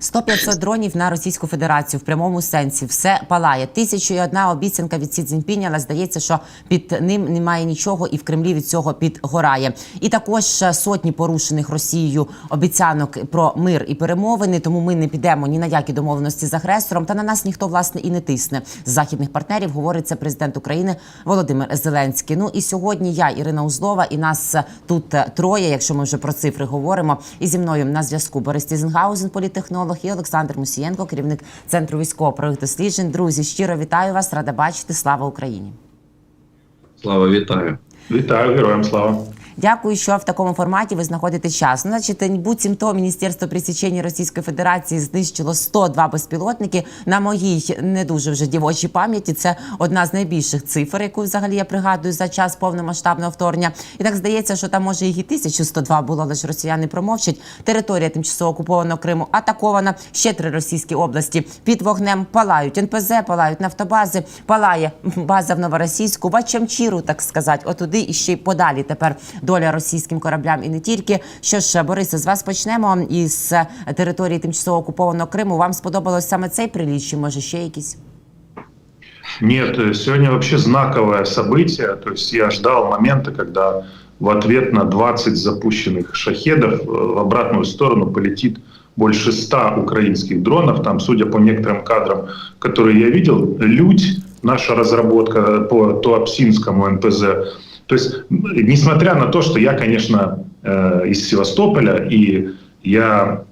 100-500 дронів на Російську Федерацію в прямому сенсі. Все палає. Тисячу і одна обіцянка від Сі Цзіньпіня, але здається, що під ним немає нічого, і в Кремлі від цього підгорає. І також сотні порушених Росією обіцянок про мир і перемовини. Тому ми не підемо ні на які домовленості з агресором. Та на нас ніхто власне і не тисне з західних партнерів. Говорить це президент України Володимир Зеленський. Ну і сьогодні я, Ірина Узлова, і нас тут троє, якщо ми вже про цифри говоримо. І зі мною на зв'язку Борис Тізенгаузен, політтехнолог, і Олександр Мусієнко, керівник центру військово-правових досліджень. Друзі, щиро вітаю вас, рада бачити. Слава Україні! Слава вітаю. Вітаю, героям слава. Дякую, що в такому форматі ви знаходите час. Ну, Значить, буцімто Міністерство пресічення Російської Федерації знищило 102 безпілотники. На моїй не дуже вже дівочій пам'яті. Це одна з найбільших цифр, яку взагалі я пригадую за час повномасштабного вторгнення. І так здається, що там може їх і 1102 було, але ж росіяни промовчать. Територія тимчасово окупованого Криму атакована. Ще три російські області під вогнем палають. НПЗ палають нафтобази, палає база в Новоросійську, Бачамчіру, так сказати, отуди і ще й подалі тепер доля російським кораблям і не тільки. Що ж, Борисе, з вас почнемо із території тимчасово окупованого Криму. Вам сподобалось саме цей приліт, чи може ще якісь? Нет, э, сегодня вообще знаковое событие. То есть я ждал момента, когда в ответ на 20 запущенных шахедов э, в обратную сторону полетит больше 100 украинских дронов. Там, судя по некоторым кадрам, которые я видел, «Людь», наша разработка по Туапсинскому НПЗ. То есть, несмотря на то, что я, конечно, э, из Севастополя, и я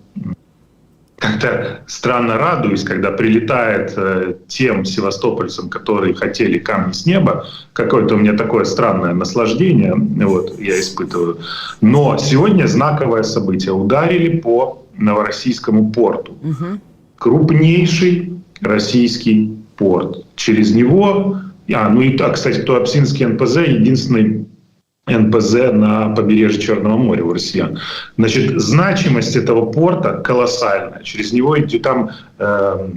как-то странно радуюсь, когда прилетает э, тем севастопольцам, которые хотели камни с неба. Какое-то у меня такое странное наслаждение, вот, я испытываю. Но сегодня знаковое событие. Ударили по Новороссийскому порту. Угу. Крупнейший российский порт. Через него... А, ну и так, кстати, Туапсинский НПЗ единственный НПЗ на побережье Черного моря у россиян. Значит, значимость этого порта колоссальная. Через него идет там э,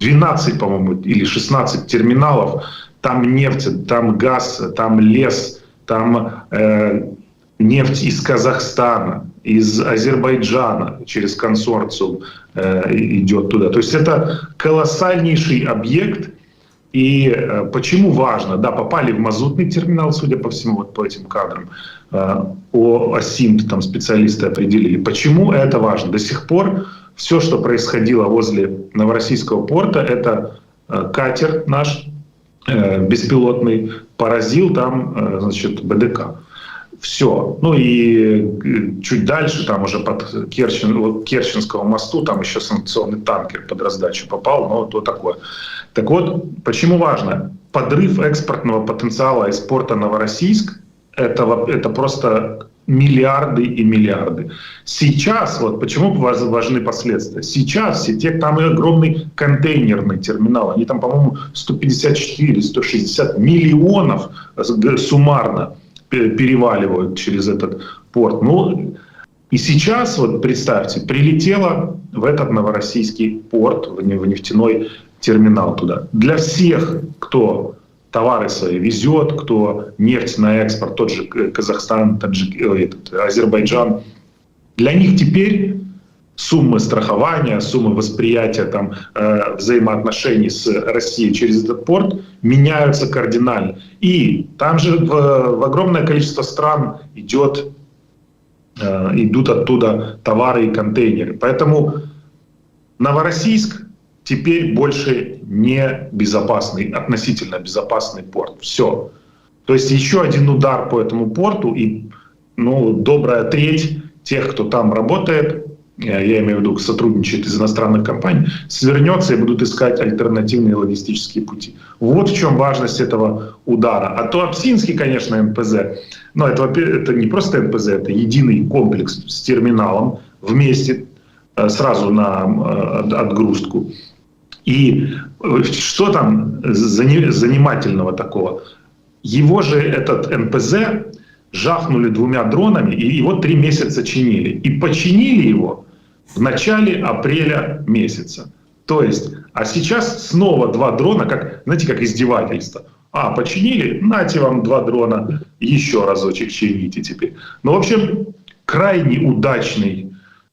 12, по-моему, или 16 терминалов. Там нефть, там газ, там лес, там э, нефть из Казахстана, из Азербайджана через консорциум э, идет туда. То есть это колоссальнейший объект. И э, почему важно? Да, попали в мазутный терминал, судя по всему, вот по этим кадрам. Э, о ОСИМТ там специалисты определили. Почему это важно? До сих пор все, что происходило возле Новороссийского порта, это э, катер наш беспилотный поразил там, значит, БДК. Все. Ну и э, чуть дальше, там уже под Керчин, Керченского мосту, там еще санкционный танкер под раздачу попал, но то такое. Так вот, почему важно? Подрыв экспортного потенциала из порта Новороссийск это, это просто миллиарды и миллиарды. Сейчас, вот почему важ- важны последствия? Сейчас все те, там и огромный контейнерный терминал, они там, по-моему, 154-160 миллионов с- суммарно переваливают через этот порт. Ну, и сейчас, вот представьте, прилетело в этот новороссийский порт, в не- в нефтяной терминал туда. Для всех, кто товары свои везет, кто нефть на экспорт, тот же Казахстан, таджик, э, этот, Азербайджан, для них теперь суммы страхования, суммы восприятия там, э, взаимоотношений с Россией через этот порт меняются кардинально. И там же в, в огромное количество стран идет, э, идут оттуда товары и контейнеры. Поэтому Новороссийск теперь больше не безопасный, относительно безопасный порт. Все. То есть еще один удар по этому порту и ну, добрая треть тех, кто там работает, я имею в виду, сотрудничает из иностранных компаний, свернется и будут искать альтернативные логистические пути. Вот в чем важность этого удара. А то Апсинский, конечно, НПЗ, но это, это не просто НПЗ, это единый комплекс с терминалом вместе э, сразу на э, отгрузку. И э, что там зани- занимательного такого? Его же этот НПЗ жахнули двумя дронами, и его три месяца чинили. И починили его в начале апреля месяца. То есть, а сейчас снова два дрона, как, знаете, как издевательство. А, починили? Нате вам два дрона, еще разочек чините теперь. Ну, в общем, крайне удачный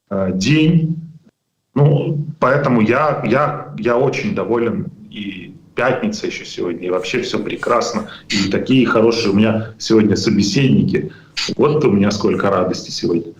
э, день Ну, поэтому я, я, я очень доволен и пятница еще сегодня, и вообще все прекрасно. И такие хорошие у меня сегодня собеседники. Вот у меня сколько радости сегодня.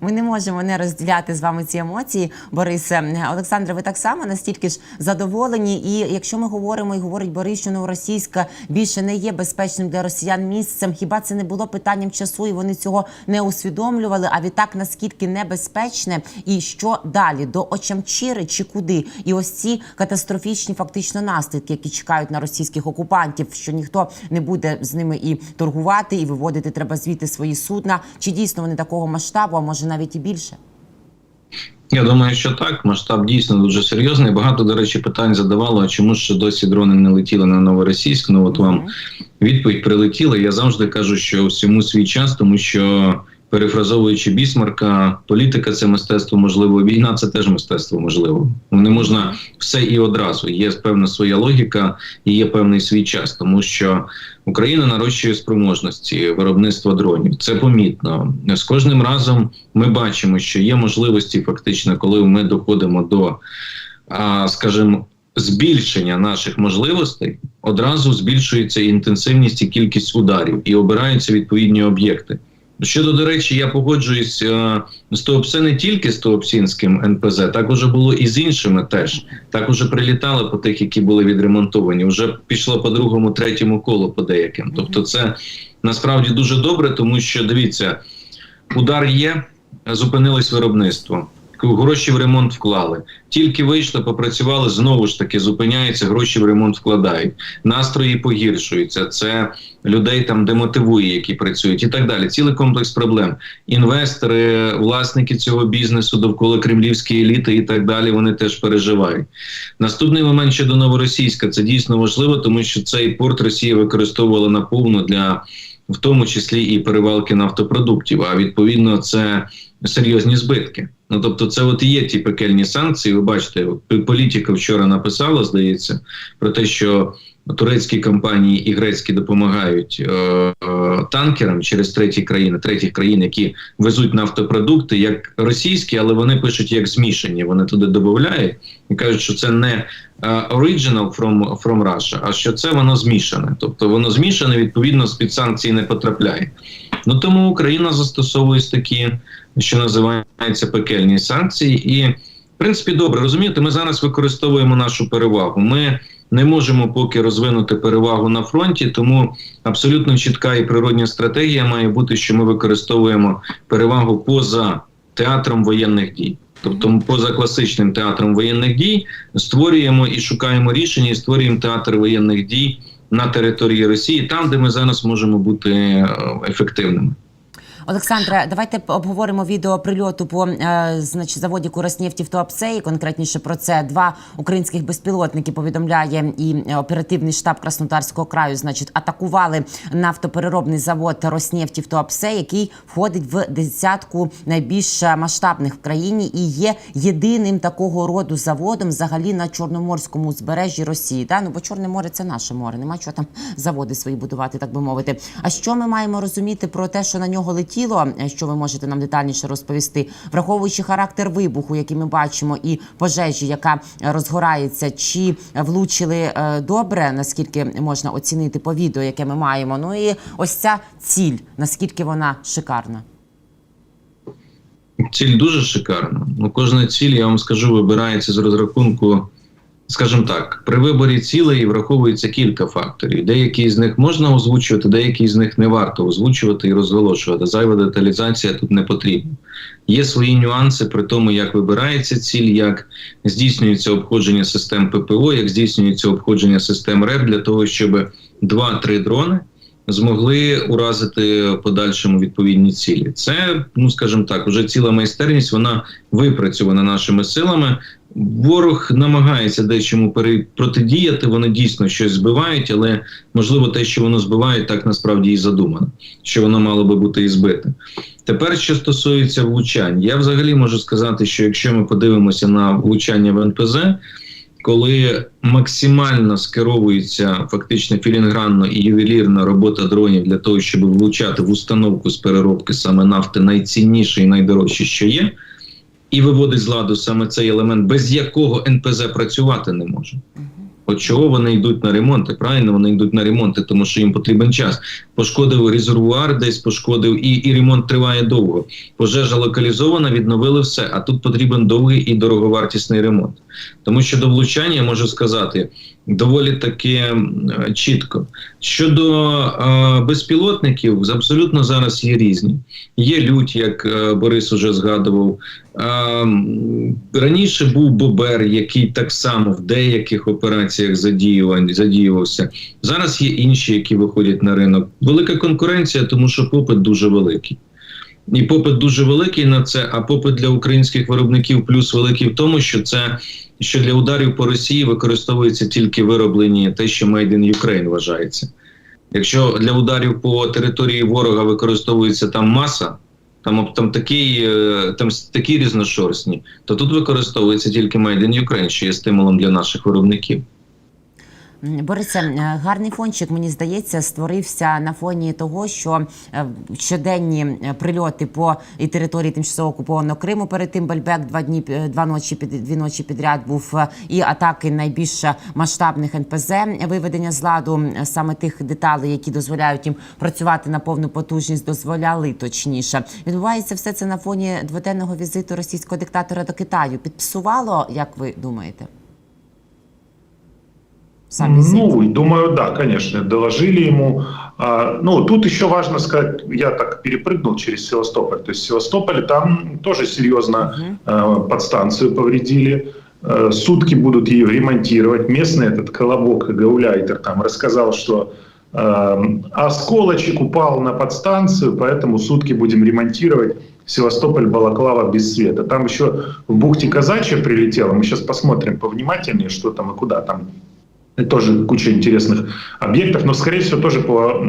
Ми не можемо не розділяти з вами ці емоції, Борисе. Олександре, ви так само настільки ж задоволені. І якщо ми говоримо і говорить Борис, що новоросійська більше не є безпечним для росіян місцем, хіба це не було питанням часу, і вони цього не усвідомлювали? А відтак наскільки небезпечне, і що далі до Очамчири чи куди? І ось ці катастрофічні фактично наслідки, які чекають на російських окупантів, що ніхто не буде з ними і торгувати, і виводити треба звідти свої судна. Чи дійсно вони такого масштабу, а може навіть і більше? Я думаю, що так. Масштаб дійсно дуже серйозний. Багато, до речі, питань задавало, а чому ж ще досі дрони не летіли на Новоросійськ? Ну от вам відповідь прилетіла. Я завжди кажу, що всьому свій час, тому що перефразовуючи бісмарка, політика це мистецтво можливо, війна це теж мистецтво можливо. Не можна все і одразу. Є певна своя логіка і є певний свій час, тому що Україна нарощує спроможності виробництва дронів. Це помітно. З кожним разом ми бачимо, що є можливості, фактично, коли ми доходимо до, скажімо, збільшення наших можливостей, одразу збільшується інтенсивність і кількість ударів, і обираються відповідні об'єкти. Щодо, до речі, я погоджуюсь е, з Туопсе не тільки з Туопсінським НПЗ, так уже було і з іншими теж. Так уже прилітали по тих, які були відремонтовані. Вже пішло по другому, третьому колу по деяким. Тобто, це насправді дуже добре, тому що дивіться, удар є, зупинилось виробництво. Гроші в ремонт вклали. Тільки вийшли, попрацювали, знову ж таки зупиняється, гроші в ремонт вкладають. Настрої погіршуються. Це людей там демотивує, які працюють, і так далі. Цілий комплекс проблем. Інвестори, власники цього бізнесу довкола кремлівської еліти і так далі. Вони теж переживають. Наступний момент щодо новоросійська це дійсно важливо, тому що цей порт Росія використовувала наповну для в тому числі і перевалки нафтопродуктів. А відповідно, це серйозні збитки. Ну тобто, це от і є ті пекельні санкції. Ви бачите, політика вчора написала, здається, про те, що турецькі компанії і грецькі допомагають е, е, танкерам через треті країни, треті країн, які везуть нафтопродукти, як російські, але вони пишуть як змішані. Вони туди додають і кажуть, що це не е, original from, from Russia, а що це воно змішане. Тобто воно змішане, відповідно, з під санкції не потрапляє. Ну тому Україна застосовує такі, що називаються пекельні санкції, і в принципі добре розумієте, ми зараз використовуємо нашу перевагу. Ми не можемо поки розвинути перевагу на фронті, тому абсолютно чітка і природня стратегія має бути, що ми використовуємо перевагу поза театром воєнних дій. Тобто, поза класичним театром воєнних дій створюємо і шукаємо рішення, і створюємо театр воєнних дій на території Росії, там, де ми зараз можемо бути е, ефективними. Олександре, давайте обговоримо відео прильоту по е, значить, заводі Куроснефті в Туапсеї. Конкретніше про це два українських безпілотники повідомляє і оперативний штаб Краснодарського краю. Значить, атакували нафтопереробний завод Роснефті в Туапсе, який входить в десятку найбільш масштабних в країні і є єдиним такого роду заводом взагалі на чорноморському узбережжі Росії. Да? Ну бо Чорне море це наше море. Нема чого там заводи свої будувати, так би мовити. А що ми маємо розуміти про те, що на нього летіло? Що ви можете нам детальніше розповісти, враховуючи характер вибуху, який ми бачимо, і пожежі, яка розгорається, чи влучили е, добре, наскільки можна оцінити по відео, яке ми маємо. Ну і ось ця ціль, наскільки вона шикарна. Ціль дуже шикарна. Ну, кожна ціль, я вам скажу, вибирається з розрахунку, скажімо так, при виборі цілей враховується кілька факторів. Деякі з них можна озвучувати, деякі з них не варто озвучувати і розголошувати. Зайва деталізація тут не потрібна. Є свої нюанси при тому, як вибирається ціль, як здійснюється обходження систем ППО, як здійснюється обходження систем РЕП для того, щоб два-три дрони змогли уразити подальшому відповідні цілі. Це, ну скажімо так, вже ціла майстерність, вона випрацьована нашими силами. Ворог намагається дечому протидіяти, вони дійсно щось збивають, але можливо те, що воно збиває, так насправді і задумано, що воно мало би бути і збите. Тепер, що стосується влучань, я взагалі можу сказати, що якщо ми подивимося на влучання в НПЗ, коли максимально скеровується фактично філінгранно і ювелірна робота дронів для того, щоб влучати в установку з переробки саме нафти найцінніше і найдорожче, що є, і виводить з ладу саме цей елемент, без якого НПЗ працювати не може. От чого вони йдуть на ремонти? Правильно, вони йдуть на ремонти, тому що їм потрібен час. Пошкодив резервуар, десь пошкодив, і, і ремонт триває довго. Пожежа локалізована, відновили все. А тут потрібен довгий і дороговартісний ремонт. Тому що до влучання можу сказати доволі таки чітко. Щодо е, безпілотників, абсолютно зараз є різні. Є лють, як е, Борис уже згадував. Е, раніше був Бобер, який так само в деяких операціях задіювався. Зараз є інші, які виходять на ринок. Велика конкуренція, тому що попит дуже великий. І попит дуже великий на це, а попит для українських виробників плюс великий в тому, що це що для ударів по Росії використовується тільки вироблені те, що Made in Ukraine вважається. Якщо для ударів по території ворога використовується там маса, там, там такий, е, там такі різношорстні, то тут використовується тільки Made in Ukraine, що є стимулом для наших виробників. Борисе, е, гарний фончик, мені здається, створився на фоні того, що е, щоденні е, прильоти по і території тимчасово окупованого Криму. Перед тим Бальбек два дні два ночі під дві ночі підряд був і атаки найбільш масштабних НПЗ, виведення з ладу саме тих деталей, які дозволяють їм працювати на повну потужність, дозволяли точніше. Відбувається все це на фоні дводенного візиту російського диктатора до Китаю. Підпсувало, як ви думаєте? Сам візит? Ну, думаю, да, конечно, доложили ему. А, ну, тут еще важно сказать, я так перепрыгнул через Севастополь. То есть в Севастополе там тоже серьезно э, подстанцию повредили. Э, сутки будут ее ремонтировать. Местный этот колобок, гауляйтер, там рассказал, что осколочек упал на подстанцию, поэтому сутки будем ремонтировать. Севастополь, Балаклава без света. Там еще в бухте Казачья прилетело. Мы сейчас посмотрим повнимательнее, что там и куда там тоже куча интересных объектов, но, скорее всего, тоже по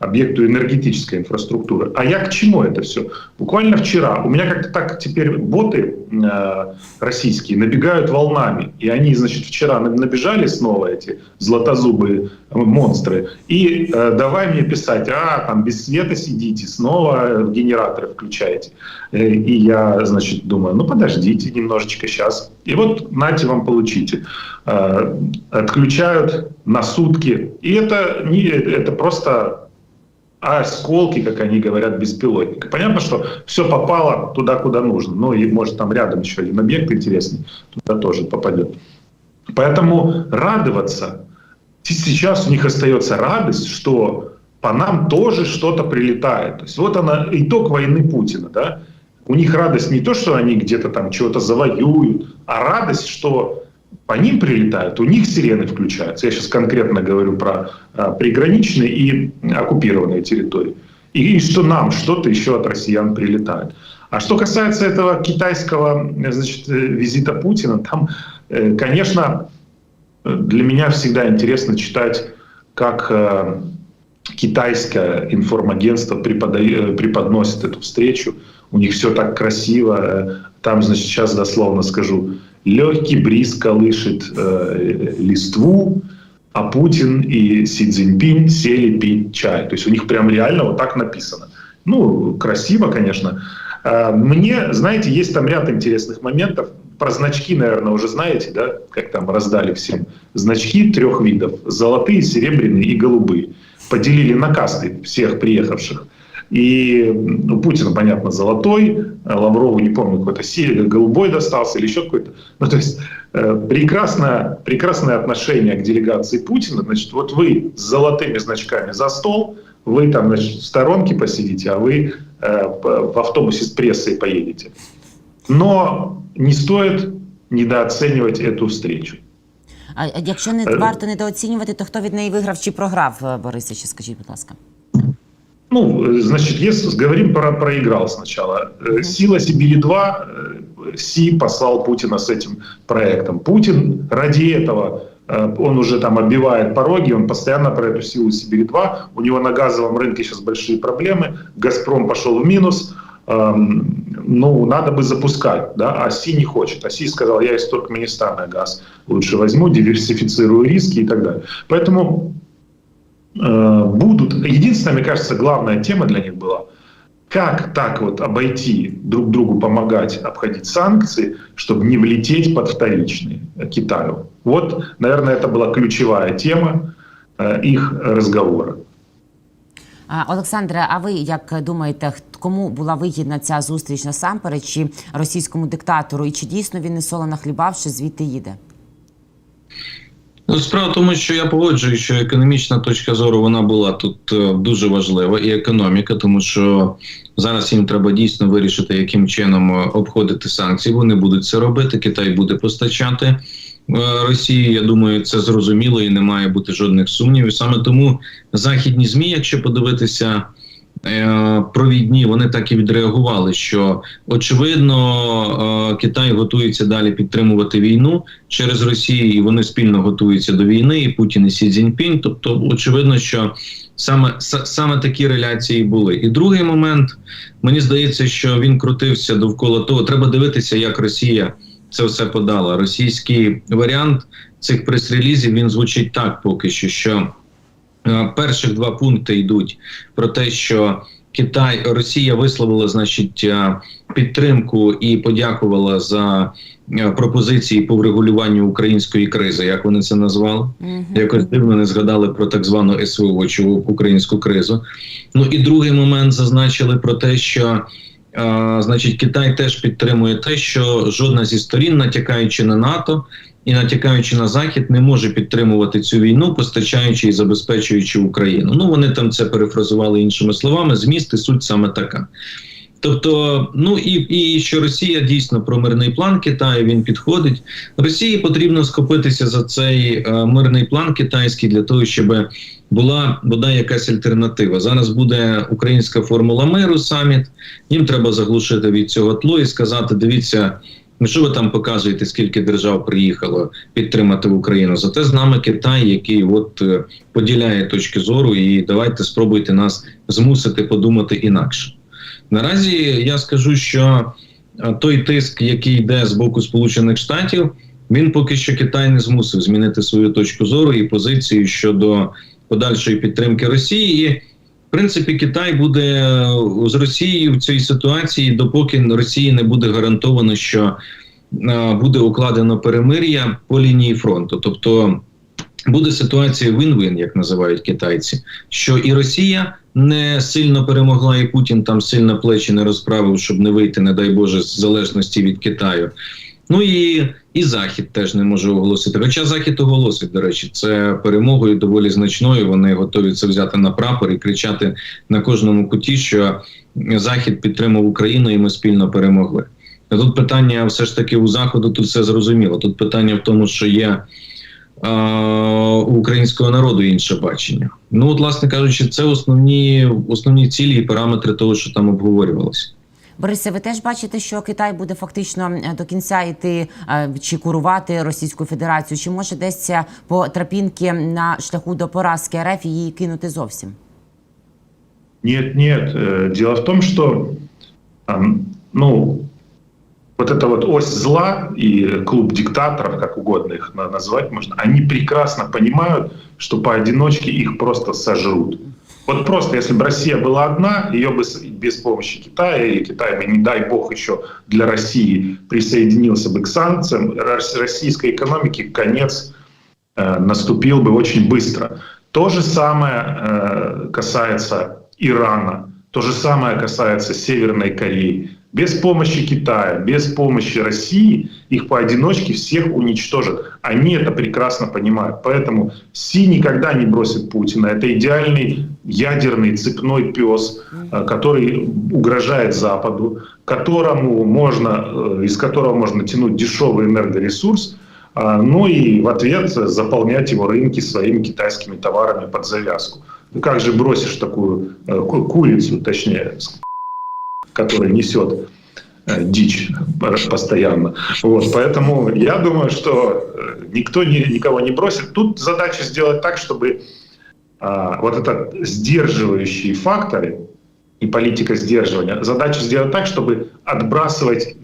объекту энергетической инфраструктуры. А я к чему это все? Буквально вчера у меня как-то так теперь боты э, российские набегают волнами, и они, значит, вчера на- набежали снова эти златозубые э, монстры, и э, давай мне писать, а, там без света сидите, снова э, генераторы включаете. Э, И я, значит, думаю, ну подождите немножечко сейчас. И вот нате вам получите. Э, Отключают на сутки. И это, не, это просто осколки, как они говорят, беспилотника. Понятно, что все попало туда, куда нужно. Ну и может там рядом еще один объект интересный, туда тоже попадет. Поэтому радоваться, сейчас у них остается радость, что по нам тоже что-то прилетает. То есть вот она, итог войны Путина, да? У них радость не то, что они где-то там чего-то завоюют, а радость, что по ним прилетают, у них сирены включаются. Я сейчас конкретно говорю про а, приграничные и оккупированные территории. И, и что нам что-то еще от россиян прилетает. А что касается этого китайского значит, э, визита Путина, там, э, конечно, для меня всегда интересно читать, как э, китайское информагентство преподносит эту встречу. У них все так красиво. э, Там, значит, сейчас дословно скажу, легкий бриз колышет э, листву, а Путин и Си Цзиньпинь сели пить чай. То есть у них прям реально вот так написано. Ну, красиво, конечно. А, Мне, знаете, есть там ряд интересных моментов. Про значки, наверное, уже знаете, да, как там раздали всем. Значки трех видов. Золотые, серебряные и голубые. Поделили на касты всех приехавших. И у Путина, понятно, золотой, а Лаврову, не помню, какой-то си- голубой достался или еще какой-то. Ну, то есть э, прекрасное, прекрасное отношение к делегации Путина. Значит, вот вы с золотыми значками за стол, вы там, значит, в сторонке посидите, а вы э, п- в автобусе с прессой поедете. Но не стоит недооценивать эту встречу. А а якщо не Е. варто недооцінювати, то хто від неї виграв чи програв, е, Борисе, ще скажіть, будь ласка. Ну, значит, если говорим про проиграл сначала. Э, Сила Сибири-2, э, Си послал Путина с этим проектом. Путин ради этого, э, он уже там оббивает пороги, он постоянно про эту силу Сибири-2. У него на газовом рынке сейчас большие проблемы. Газпром пошел в минус. Эм, Ну, надо бы запускать, да, а Си не хочет. А Си сказал, я из Туркменистана газ лучше возьму, диверсифицирую риски и так далее. Поэтому будут. Единственная, мне кажется, главная тема для них была как так вот обойти, друг другу помогать, обходить санкции, чтобы не влететь под вторичные э, Китаю. Вот, наверное, это была ключевая тема э, их разговора. А, Олександре, а ви як думаєте, х- кому була вигідна ця зустріч насамперед, чи російському диктатору, і чи дійсно він не соло нахлібавши, звідти їде? Ну, справа в тому, що я погоджую, що економічна точка зору вона була тут е, дуже важлива, і економіка, тому що зараз їм треба дійсно вирішити, яким чином е, обходити санкції. Вони будуть це робити. Китай буде постачати е, Росії. Я думаю, це зрозуміло і не має бути жодних сумнівів. Саме тому західні змі, якщо подивитися. Е, Провідні вони так і відреагували, що очевидно е, Китай готується далі підтримувати війну через Росію, і вони спільно готуються до війни, і Путін і Сі Цзіньпінь. Тобто, очевидно, що саме саме такі реляції були. І другий момент мені здається, що він крутився довкола того. Треба дивитися, як Росія це все подала. Російський варіант цих прес-релізів він звучить так поки що. що Перших два пункти йдуть про те, що Китай Росія висловила значить е, підтримку і подякувала за е, пропозиції по врегулюванню української кризи, як вони це назвали. Мгм. Якось дивно не згадали про так звану СВО чи українську кризу. Ну і другий момент зазначили про те, що е, значить Китай теж підтримує те, що жодна зі сторін, натякаючи на НАТО і натякаючи на Захід, не може підтримувати цю війну, постачаючи і забезпечуючи Україну. Ну вони там це перефразували іншими словами. Зміст і суть саме така. Тобто, ну і, і що Росія дійсно про мирний план Китаю він підходить. Росії потрібно скопитися за цей е, мирний план китайський для того, щоб була бодай якась альтернатива. Зараз буде українська формула миру саміт. Їм треба заглушити від цього тло і сказати: дивіться, що ви там показуєте, скільки держав приїхало підтримати Україну. Зате з нами Китай, який от е, поділяє точки зору, і давайте спробуйте нас змусити подумати інакше. Наразі я скажу, що е, той тиск, який йде з боку Сполучених Штатів, він поки що Китай не змусив змінити свою точку зору і позицію щодо подальшої підтримки Росії. І, в принципі, Китай буде е, з Росією в цій ситуації, допоки Росії не буде гарантовано, що е, буде укладено перемир'я по лінії фронту. Тобто буде ситуація вин-вин, як називають китайці, що і Росія не сильно перемогла, і Путін там сильно плечі не розправив, щоб не вийти, не дай Боже, з залежності від Китаю. Ну і, і Захід теж не може оголосити. Хоча Захід оголосить, до речі, це перемогою доволі значною. Вони готові це взяти на прапор і кричати на кожному куті, що Захід підтримав Україну, і ми спільно перемогли. Тут питання все ж таки у заходу. Тут все зрозуміло. Тут питання в тому, що є е, у українського народу інше бачення. Ну, от, власне кажучи, це основні, основні цілі і параметри того, що там обговорювалося. Борисе, ви теж бачите, що Китай буде фактично е, до кінця йти е, чи курувати Російську Федерацію, чи може десь е, по тропінки на шляху до поразки РФ її кинути зовсім? Нет. э, Дело в том, что ам, ну, вот эта вот ось зла и клуб диктаторов, как угодно их на- назвать можно, они прекрасно понимают, что поодиночке их просто сожрут. Вот просто, если бы Россия была одна, ее бы без помощи Китая, и Китай бы, не дай бог, еще для России присоединился бы к санкциям, рос- российской экономике конец э, наступил бы очень быстро. То же самое э, касается Ирана, то же самое касается Северной Кореи. Без помощи Китая, без помощи России их поодиночке всех уничтожат. Они это прекрасно понимают. Поэтому Си никогда не бросит Путина. Это идеальный ядерный цепной пес, э, который угрожает Западу, которому можно, э, из которого можно тянуть дешевый энергоресурс, а, ну и в ответ заполнять его рынки своими китайскими товарами под завязку. Ну как же бросишь такую э, ку- курицу, точнее, которая несет э, дичь постоянно. Вот, поэтому я думаю, что э, никто ни- никого не бросит. Тут задача сделать так, чтобы а, вот этот сдерживающий факторы и политика сдерживания, задача сделать так, чтобы отбрасывать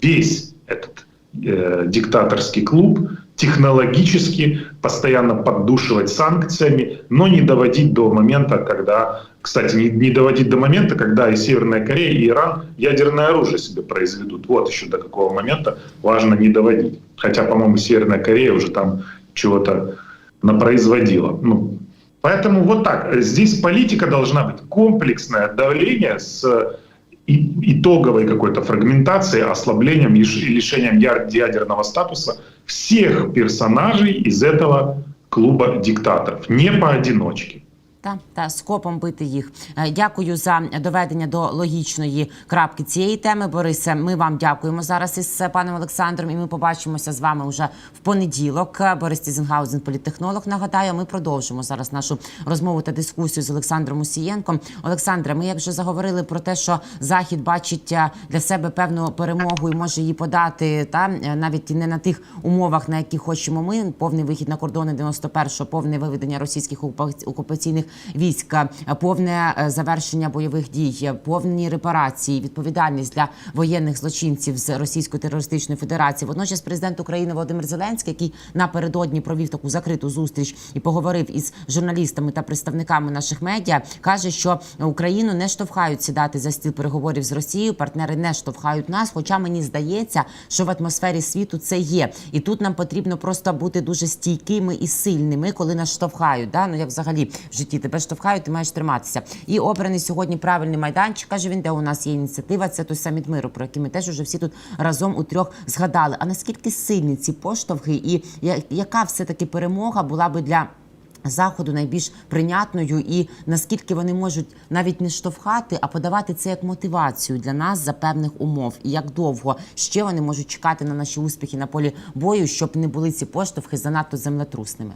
весь этот э, диктаторский клуб технологически постоянно поддушивать санкциями, но не доводить до момента, когда, кстати, не, не доводить до момента, когда и Северная Корея, и Иран ядерное оружие себе произведут. Вот еще до какого момента важно не доводить. Хотя, по-моему, Северная Корея уже там чего-то напроизводила. Ну, поэтому вот так. Здесь политика должна быть комплексное давление с итоговой какой-то фрагментацией, ослаблением и лишением ядерного статуса всех персонажей из этого клуба диктаторов, не поодиночке. Та, та скопом бити їх. Е, Дякую за доведення до логічної крапки цієї теми. Борисе, ми вам дякуємо зараз із е, паном Олександром, і ми побачимося з вами вже в понеділок. Е, Борис Тізенгаузен, політтехнолог. Нагадаю, ми продовжимо зараз нашу розмову та дискусію з Олександром Усієнком. Олександре, ми як вже заговорили про те, що Захід бачить для себе певну перемогу і може її подати, та навіть не на тих умовах, на які хочемо ми. Повний вихід на кордони 91-го, повне виведення російських окупа- окупаційних військ, е, повне е, завершення бойових дій, повні репарації, відповідальність для воєнних злочинців з Російської терористичної федерації. Водночас президент України Володимир Зеленський, який напередодні провів таку закриту зустріч і поговорив із журналістами та представниками наших медіа, каже, що Україну не штовхають сідати за стіл переговорів з Росією. Партнери не штовхають нас. Хоча мені здається, що в атмосфері світу це є, і тут нам потрібно просто бути дуже стійкими і сильними, коли нас штовхають. Да? Ну як взагалі в житті тебе штовхають, ти маєш триматися. І обраний сьогодні правильний майданчик. каже він, де у нас є ініціатива. Це той саміт миру, про який ми теж уже всі тут разом у трьох згадали. А наскільки сильні ці поштовхи, і яка все таки перемога була би для. Заходу найбільш прийнятною, і наскільки вони можуть навіть не штовхати, а подавати це як мотивацію для нас за певних умов, і як довго ще вони можуть чекати на наші успіхи на полі бою, щоб не були ці поштовхи занадто землетрусними.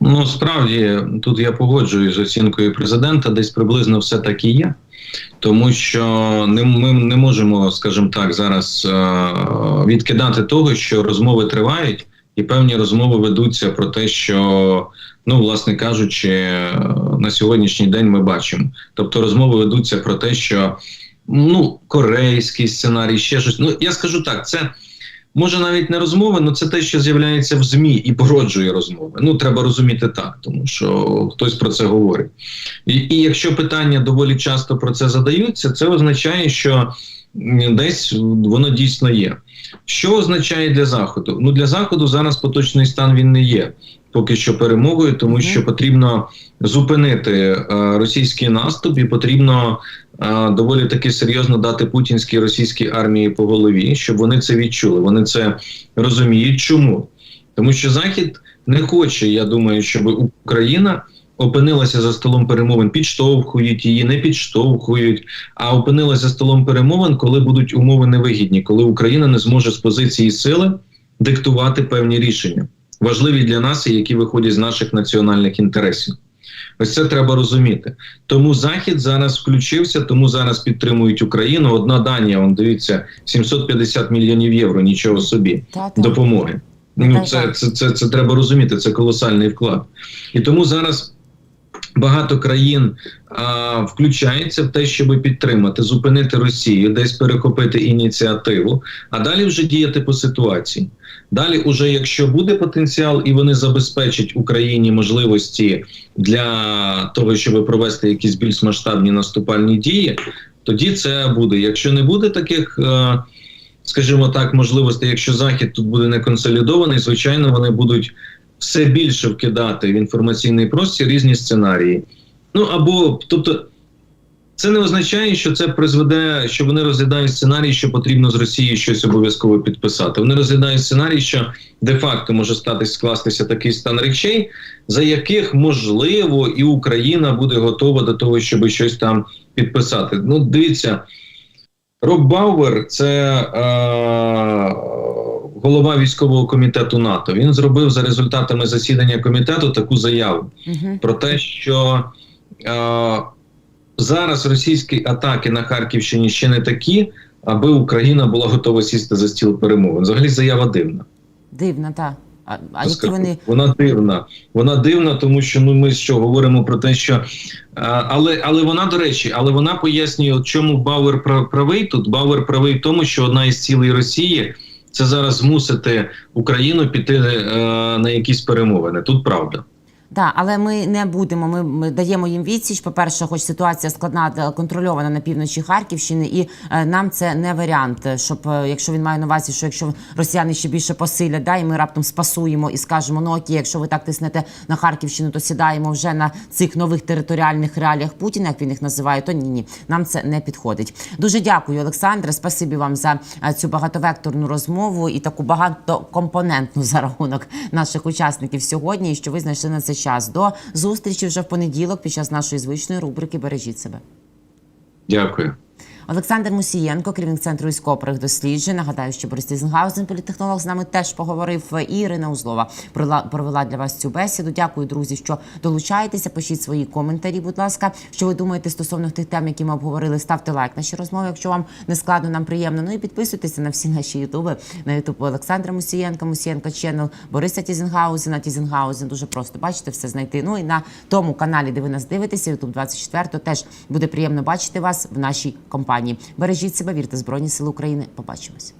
Ну справді тут я погоджуюсь з оцінкою президента, десь приблизно все так і є. Тому що не ми не можемо, скажімо так, зараз е, відкидати того, що розмови тривають, і певні розмови ведуться про те, що ну, власне кажучи, е, на сьогоднішній день ми бачимо. Тобто розмови ведуться про те, що ну корейський сценарій, ще щось. Ну я скажу так, це. Може навіть не розмови, але це те, що з'являється в ЗМІ і породжує розмови. Ну треба розуміти так, тому що хтось про це говорить. І, і якщо питання доволі часто про це задаються, це означає, що десь воно дійсно є. Що означає для заходу? Ну для заходу зараз поточний стан він не є поки що перемогою, тому що потрібно зупинити е, російський наступ, і потрібно е, доволі таки серйозно дати путінській російській армії по голові, щоб вони це відчули. Вони це розуміють. Чому? Тому що Захід не хоче, я думаю, щоб Україна опинилася за столом перемовин, підштовхують її, не підштовхують, а опинилася за столом перемовин, коли будуть умови невигідні, коли Україна не зможе з позиції сили диктувати певні рішення, важливі для нас і які виходять з наших національних інтересів. Ось це треба розуміти. Тому Захід зараз включився, тому зараз підтримують Україну. Одна Данія, он дивіться, 750 мільйонів євро, нічого собі допомоги. Ну це, це, це, це треба розуміти. Це колосальний вклад. І тому зараз багато країн а, включається в те, щоб підтримати, зупинити Росію, десь перехопити ініціативу, а далі вже діяти по ситуації. Далі, уже якщо буде потенціал, і вони забезпечать Україні можливості для того, щоб провести якісь більш масштабні наступальні дії, тоді це буде. Якщо не буде таких. Е, скажімо так, можливостей, якщо захід тут буде не консолідований, звичайно, вони будуть все більше вкидати в інформаційний простір різні сценарії. Ну або тобто. Це не означає, що це призведе, що вони розглядають сценарій, що потрібно з Росії щось обов'язково підписати. Вони розглядають сценарій, що де-факто може статись скластися такий стан речей, за яких можливо і Україна буде готова до того, щоб щось там підписати. Ну, дивіться, Роб Бауер це е, голова військового комітету НАТО. Він зробив за результатами засідання комітету таку заяву Угу. про те, що е, зараз російські атаки на Харківщині ще не такі, аби Україна була готова сісти за стіл перемовин. Взагалі заява дивна. Дивно, так. А, а які вони Вона дивна. Вона дивна, тому що ну ми що говоримо про те, що але, але вона до речі, але вона пояснює, чому Бауер прав- правий тут. Бауер правий в тому, що одна із цілей Росії це зараз змусити Україну піти е, на якісь перемовини. Тут правда. Так, але ми не будемо. Ми, ми даємо їм відсіч. По перше, хоч ситуація складна та контрольована на півночі Харківщини, і е, нам це не варіант. Щоб е, якщо він має на увазі, що якщо росіяни ще більше посилять, да, і ми раптом спасуємо і скажемо, ну окей, якщо ви так тиснете на Харківщину, то сідаємо вже на цих нових територіальних реаліях Путіна, як він їх називає, то ні, ні, нам це не підходить. Дуже дякую, Олександре. Спасибі вам за е, цю багатовекторну розмову і таку багатокомпонентну за рахунок наших учасників сьогодні. І що ви знайшли на це час. До зустрічі вже в понеділок під час нашої звичної рубрики Бережіть себе. Дякую. Олександр Мусієнко, керівник центру іскоприх досліджень. Нагадаю, що Борис Тізенгаузен, політехнолог, з нами теж поговорив. І Ірина Узлова провела- для вас цю бесіду. Дякую, друзі, що долучаєтеся. Пишіть свої коментарі, будь ласка. Що ви думаєте стосовно тих тем, які ми обговорили? Ставте лайк нашій розмові, якщо вам не складно, нам приємно. Ну і підписуйтеся на всі наші ютуби на ютуб Олександра Мусієнка, Мусієнка Ченнел, Бориса Тізенгаузена, Тізенгаузен. Дуже просто бачите, все знайти. Ну і на тому каналі, де ви нас дивитеся, Ютуб 24, то теж буде приємно бачити вас в нашій компанії. Бережіть себе, вірте Збройні Сили України. Побачимось.